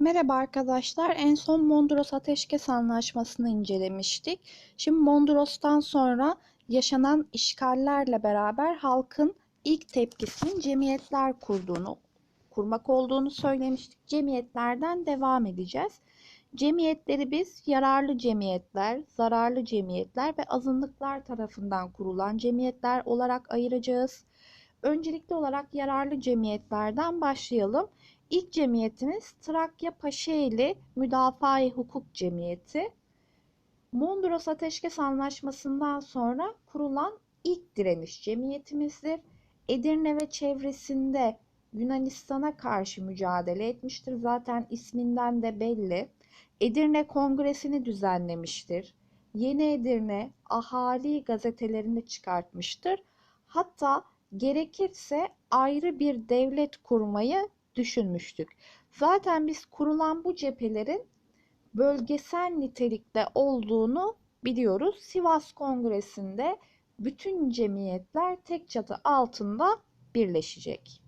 Merhaba arkadaşlar. En son Mondros Ateşkes Anlaşması'nı incelemiştik. Şimdi Mondros'tan sonra yaşanan işgallerle beraber halkın ilk tepkisinin cemiyetler kurduğunu, kurmak olduğunu söylemiştik. Cemiyetlerden devam edeceğiz. Cemiyetleri biz yararlı cemiyetler, zararlı cemiyetler ve azınlıklar tarafından kurulan cemiyetler olarak ayıracağız. Öncelikli olarak yararlı cemiyetlerden başlayalım. İlk cemiyetimiz Trakya Paşaeli Müdafaa-i Hukuk Cemiyeti. Mondros Ateşkes Anlaşması'ndan sonra kurulan ilk direniş cemiyetimizdir. Edirne ve çevresinde Yunanistan'a karşı mücadele etmiştir. Zaten isminden de belli. Edirne Kongresi'ni düzenlemiştir. Yeni Edirne ahali gazetelerini çıkartmıştır. Hatta gerekirse ayrı bir devlet kurmayı düşünmüştük. Zaten biz kurulan bu cephelerin bölgesel nitelikte olduğunu biliyoruz. Sivas Kongresi'nde bütün cemiyetler tek çatı altında birleşecek.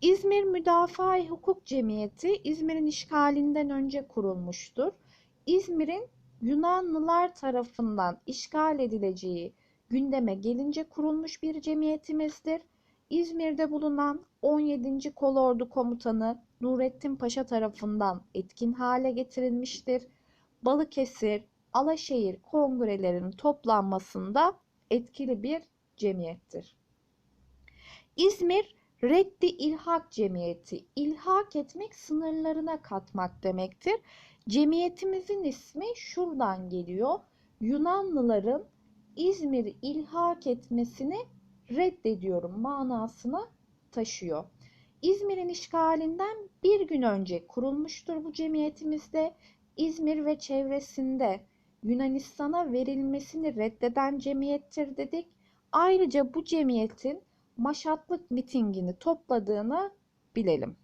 İzmir Müdafaa Hukuk Cemiyeti İzmir'in işgalinden önce kurulmuştur. İzmir'in Yunanlılar tarafından işgal edileceği gündeme gelince kurulmuş bir cemiyetimizdir. İzmir'de bulunan 17. Kolordu Komutanı Nurettin Paşa tarafından etkin hale getirilmiştir. Balıkesir, Alaşehir kongrelerinin toplanmasında etkili bir cemiyettir. İzmir Reddi İlhak Cemiyeti. İlhak etmek sınırlarına katmak demektir. Cemiyetimizin ismi şuradan geliyor. Yunanlıların İzmir ilhak etmesini reddediyorum manasına taşıyor. İzmir'in işgalinden bir gün önce kurulmuştur bu cemiyetimizde. İzmir ve çevresinde Yunanistan'a verilmesini reddeden cemiyettir dedik. Ayrıca bu cemiyetin maşatlık mitingini topladığını bilelim.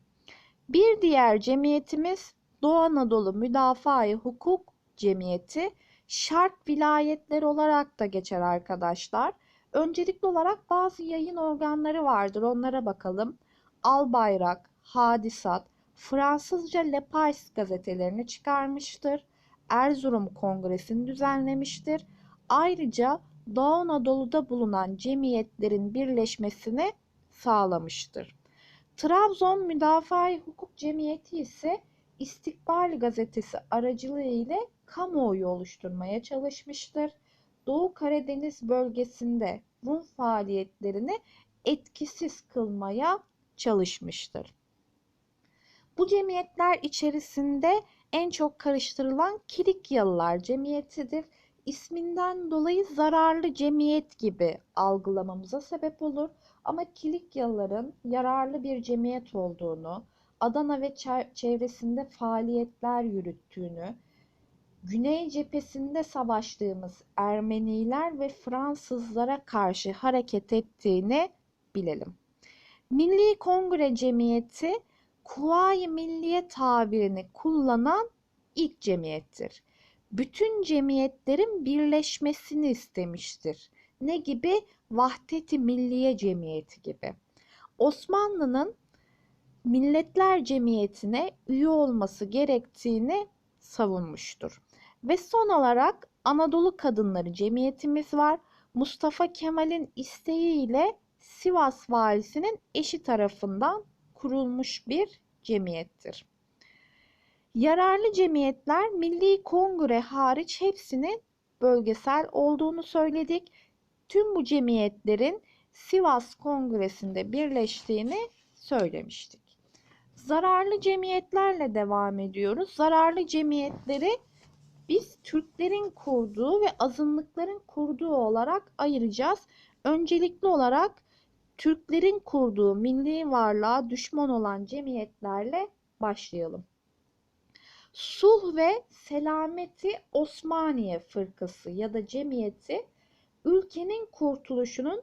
Bir diğer cemiyetimiz Doğu Anadolu Müdafaa-i Hukuk Cemiyeti şart vilayetler olarak da geçer arkadaşlar. Öncelikli olarak bazı yayın organları vardır. Onlara bakalım. Al Bayrak, Hadisat, Fransızca Le Pais gazetelerini çıkarmıştır. Erzurum Kongresi'ni düzenlemiştir. Ayrıca Doğu Anadolu'da bulunan cemiyetlerin birleşmesini sağlamıştır. Trabzon Müdafaa Hukuk Cemiyeti ise İstikbal Gazetesi aracılığı ile kamuoyu oluşturmaya çalışmıştır. Doğu Karadeniz bölgesinde Rum faaliyetlerini etkisiz kılmaya çalışmıştır. Bu cemiyetler içerisinde en çok karıştırılan Kilikyalılar cemiyetidir. İsminden dolayı zararlı cemiyet gibi algılamamıza sebep olur. Ama Kilikyalıların yararlı bir cemiyet olduğunu, Adana ve çevresinde faaliyetler yürüttüğünü, Güney cephesinde savaştığımız Ermeniler ve Fransızlara karşı hareket ettiğini bilelim. Milli Kongre Cemiyeti Kuvayi Milliye tabirini kullanan ilk cemiyettir. Bütün cemiyetlerin birleşmesini istemiştir. Ne gibi? Vahdeti Milliye Cemiyeti gibi. Osmanlı'nın Milletler Cemiyeti'ne üye olması gerektiğini savunmuştur. Ve son olarak Anadolu Kadınları Cemiyetimiz var. Mustafa Kemal'in isteğiyle Sivas valisinin eşi tarafından kurulmuş bir cemiyettir. Yararlı cemiyetler Milli Kongre hariç hepsinin bölgesel olduğunu söyledik. Tüm bu cemiyetlerin Sivas Kongresi'nde birleştiğini söylemiştik. Zararlı cemiyetlerle devam ediyoruz. Zararlı cemiyetleri biz Türklerin kurduğu ve azınlıkların kurduğu olarak ayıracağız. Öncelikli olarak Türklerin kurduğu milli varlığa düşman olan cemiyetlerle başlayalım. Sulh ve Selameti Osmaniye Fırkası ya da cemiyeti ülkenin kurtuluşunun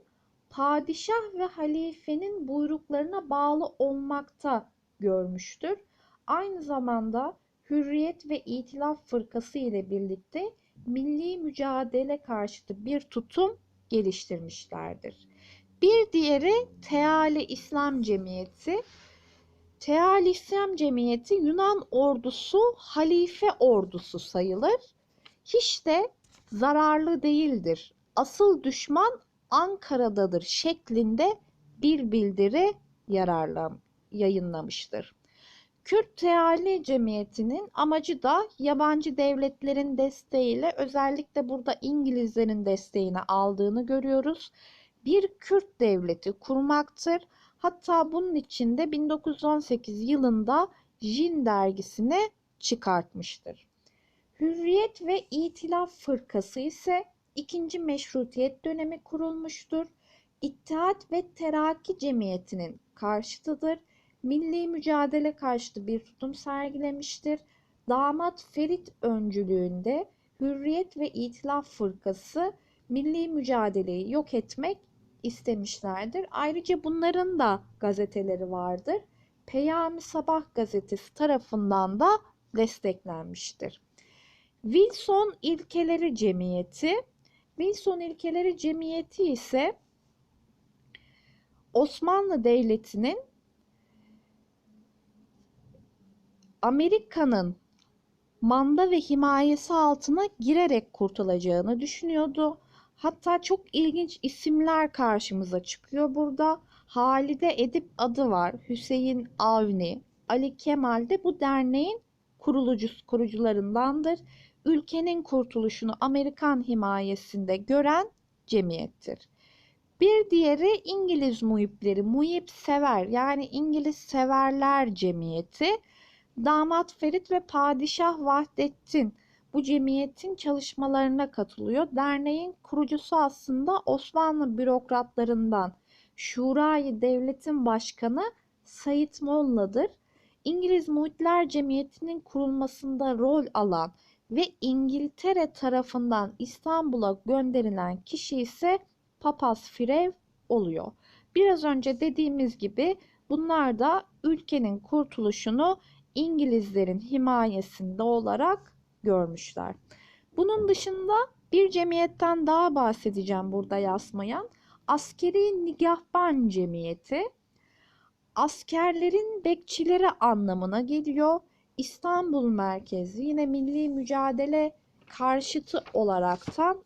padişah ve halifenin buyruklarına bağlı olmakta görmüştür. Aynı zamanda Hürriyet ve İtilaf Fırkası ile birlikte milli mücadele karşıtı bir tutum geliştirmişlerdir. Bir diğeri Teali İslam Cemiyeti. Tealisem Cemiyeti Yunan ordusu halife ordusu sayılır. Hiç de zararlı değildir. Asıl düşman Ankara'dadır şeklinde bir bildiri yararlam yayınlamıştır. Kürt Teali Cemiyeti'nin amacı da yabancı devletlerin desteğiyle özellikle burada İngilizlerin desteğini aldığını görüyoruz. Bir Kürt devleti kurmaktır. Hatta bunun için de 1918 yılında Jin dergisine çıkartmıştır. Hürriyet ve İtilaf Fırkası ise ikinci meşrutiyet dönemi kurulmuştur. İttihat ve Terakki Cemiyeti'nin karşıtıdır. Milli mücadele karşıtı bir tutum sergilemiştir. Damat Ferit öncülüğünde Hürriyet ve İtilaf Fırkası milli mücadeleyi yok etmek istemişlerdir. Ayrıca bunların da gazeteleri vardır. Peyami Sabah gazetesi tarafından da desteklenmiştir. Wilson İlkeleri Cemiyeti Wilson İlkeleri Cemiyeti ise Osmanlı Devleti'nin Amerika'nın manda ve himayesi altına girerek kurtulacağını düşünüyordu. Hatta çok ilginç isimler karşımıza çıkıyor burada. Halide Edip adı var. Hüseyin Avni, Ali Kemal de bu derneğin kurulucusu, kurucularındandır. Ülkenin kurtuluşunu Amerikan himayesinde gören cemiyettir. Bir diğeri İngiliz muhipleri, muhip sever yani İngiliz severler cemiyeti. Damat Ferit ve Padişah Vahdettin bu cemiyetin çalışmalarına katılıyor. Derneğin kurucusu aslında Osmanlı bürokratlarından Şurayı Devlet'in başkanı Sayit Molla'dır. İngiliz Muhitler Cemiyeti'nin kurulmasında rol alan ve İngiltere tarafından İstanbul'a gönderilen kişi ise Papaz Firev oluyor. Biraz önce dediğimiz gibi bunlar da ülkenin kurtuluşunu İngilizlerin himayesinde olarak görmüşler. Bunun dışında bir cemiyetten daha bahsedeceğim burada yazmayan. Askeri Nigahban Cemiyeti askerlerin bekçileri anlamına geliyor. İstanbul merkezi yine milli mücadele karşıtı olaraktan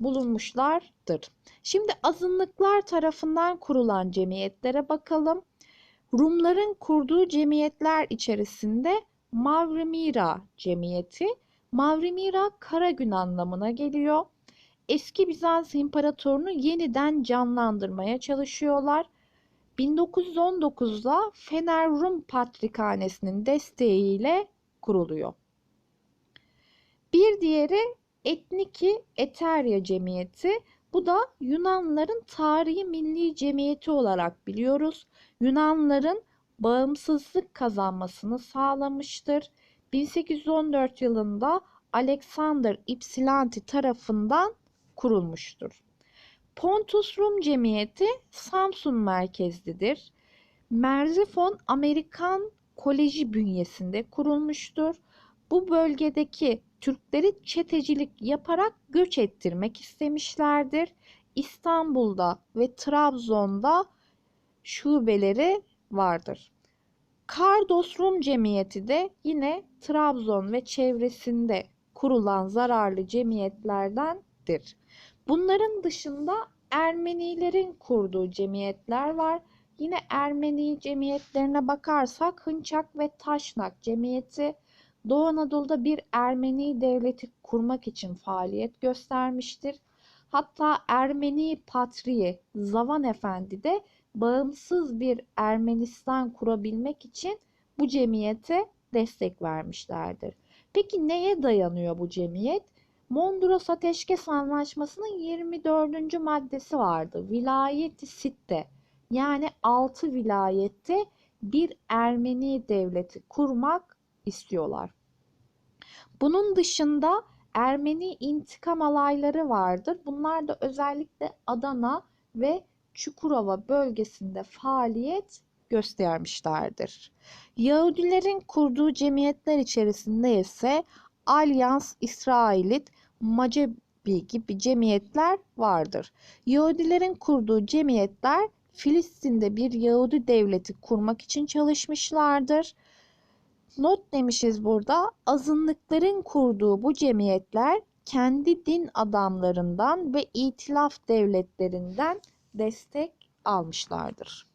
bulunmuşlardır. Şimdi azınlıklar tarafından kurulan cemiyetlere bakalım. Rumların kurduğu cemiyetler içerisinde Mavrimira Cemiyeti, Mavrimira kara gün anlamına geliyor. Eski Bizans İmparatorunu yeniden canlandırmaya çalışıyorlar. 1919'da Fener Rum Patrikhanesi'nin desteğiyle kuruluyor. Bir diğeri Etniki Eterya Cemiyeti. Bu da Yunanların tarihi milli cemiyeti olarak biliyoruz. Yunanların bağımsızlık kazanmasını sağlamıştır. 1814 yılında Alexander Ypsilanti tarafından kurulmuştur. Pontus Rum Cemiyeti Samsun merkezlidir. Merzifon Amerikan Koleji bünyesinde kurulmuştur. Bu bölgedeki Türkleri çetecilik yaparak göç ettirmek istemişlerdir. İstanbul'da ve Trabzon'da şubeleri vardır. Kardos Rum Cemiyeti de yine Trabzon ve çevresinde kurulan zararlı cemiyetlerdendir. Bunların dışında Ermenilerin kurduğu cemiyetler var. Yine Ermeni cemiyetlerine bakarsak Hınçak ve Taşnak Cemiyeti Doğu Anadolu'da bir Ermeni devleti kurmak için faaliyet göstermiştir. Hatta Ermeni Patriği Zavan Efendi de bağımsız bir Ermenistan kurabilmek için bu cemiyete destek vermişlerdir. Peki neye dayanıyor bu cemiyet? Mondros Ateşkes Anlaşması'nın 24. maddesi vardı. Vilayeti Sitte yani 6 vilayette bir Ermeni devleti kurmak istiyorlar. Bunun dışında Ermeni intikam alayları vardır. Bunlar da özellikle Adana ve Çukurova bölgesinde faaliyet göstermişlerdir. Yahudilerin kurduğu cemiyetler içerisinde ise Alyans İsrailit, Macebi gibi cemiyetler vardır. Yahudilerin kurduğu cemiyetler Filistin'de bir Yahudi devleti kurmak için çalışmışlardır. Not demişiz burada. Azınlıkların kurduğu bu cemiyetler kendi din adamlarından ve itilaf devletlerinden destek almışlardır.